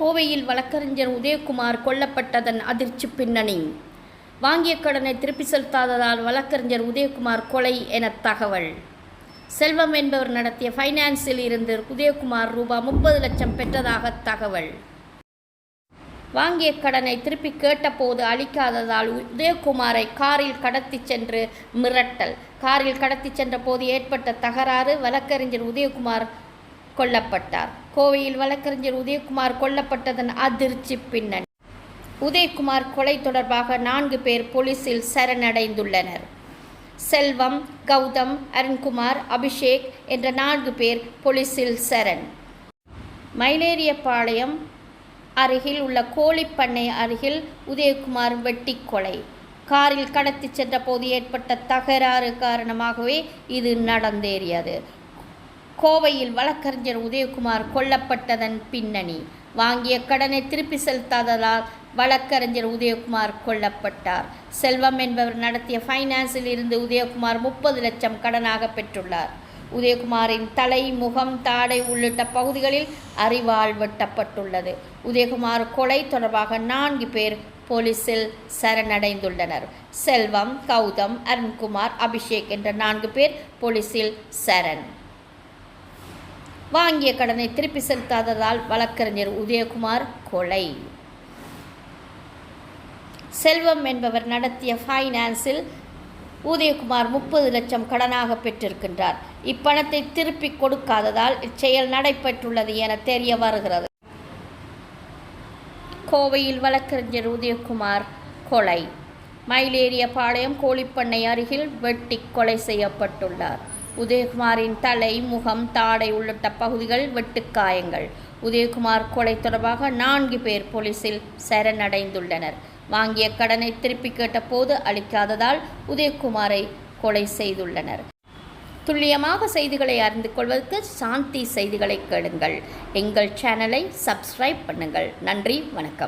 கோவையில் வழக்கறிஞர் உதயகுமார் கொல்லப்பட்டதன் அதிர்ச்சி பின்னணி. வாங்கிய கடனை திருப்பி செலுத்தாததால் வழக்கறிஞர் உதயகுமார் கொலை என தகவல். செல்வம் என்பவர் நடத்திய ஃபைனான்ஸில் இருந்து உதயகுமார் ரூபாய் முப்பது லட்சம் பெற்றதாக தகவல். வாங்கிய கடனை திருப்பி கேட்டபோது அளிக்காததால் உதயகுமாரை காரில் கடத்திச் சென்று மிரட்டல். காரில் கடத்தி சென்ற போது ஏற்பட்ட தகராறு வழக்கறிஞர் உதயகுமார் கொல்லப்பட்டார். கோவையில் வழக்கறிஞர் உதயகுமார் கொல்லப்பட்டதன் அதிர்ச்சி பின்னணி. உதயகுமார் கொலை தொடர்பாக நான்கு பேர் போலீசில் சரணடைந்துள்ளனர். செல்வம் கௌதம் அருண்குமார் அபிஷேக் என்ற நான்கு பேர் போலீசில் சரண். மைலேரியப்பாளையம் அருகில் உள்ள கோழிப்பண்ணை அருகில் உதயகுமார் வெட்டி கொலை காரில் கடத்தி சென்ற போது ஏற்பட்ட தகராறு காரணமாகவே இது நடந்தேறியது. கோவையில் வழக்கறிஞர் உதயகுமார் கொல்லப்பட்டதன் பின்னணி. வாங்கிய கடனை திருப்பி செலுத்தாததால் வழக்கறிஞர் உதயகுமார் கொல்லப்பட்டார். செல்வம் என்பவர் நடத்திய ஃபைனான்ஸில் இருந்து உதயகுமார் முப்பது லட்சம் கடனாக பெற்றுள்ளார். உதயகுமாரின் தலை முகம் தாடை உள்ளிட்ட பகுதிகளில் அறிவால் வெட்டப்பட்டுள்ளது. உதயகுமார் கொலை தொடர்பாக நான்கு பேர் போலீசில் சரணடைந்துள்ளனர். செல்வம் கௌதம் அருண்குமார் அபிஷேக் என்ற நான்கு பேர் போலீசில் சரண். வாங்கிய கடனை திருப்பி செலுத்தாததால் வழக்கறிஞர் உதயகுமார் கொலை. செல்வம் என்பவர் நடத்திய ஃபைனான்ஸில் உதயகுமார் முப்பது லட்சம் கடனாக பெற்றிருக்கின்றார். இப்பணத்தை திருப்பி கொடுக்காததால் இச்செயல் நடைபெற்றுள்ளது என தெரிய வருகிறது. கோவையில் வழக்கறிஞர் உதயகுமார் கொலை. மயிலேறிய பாளையம் கோழிப்பண்ணை அருகில் வெட்டி கொலை செய்யப்பட்டுள்ளார். உதயகுமாரின் தலை முகம் தாடை உள்ளிட்ட பகுதிகள் வெட்டுக்காயங்கள் உதயகுமார் கொலை தொடர்பாக நான்கு பேர் போலீசில் சரணடைந்துள்ளனர். வாங்கிய கடனை திருப்பி கேட்டபோது அளிக்காததால் உதயகுமாரை கொலை செய்துள்ளனர். துல்லியமாக செய்திகளை அறிந்து கொள்வதற்கு சாந்தி செய்திகளை கேளுங்கள். எங்கள் சேனலை சப்ஸ்கிரைப் பண்ணுங்கள். நன்றி வணக்கம்.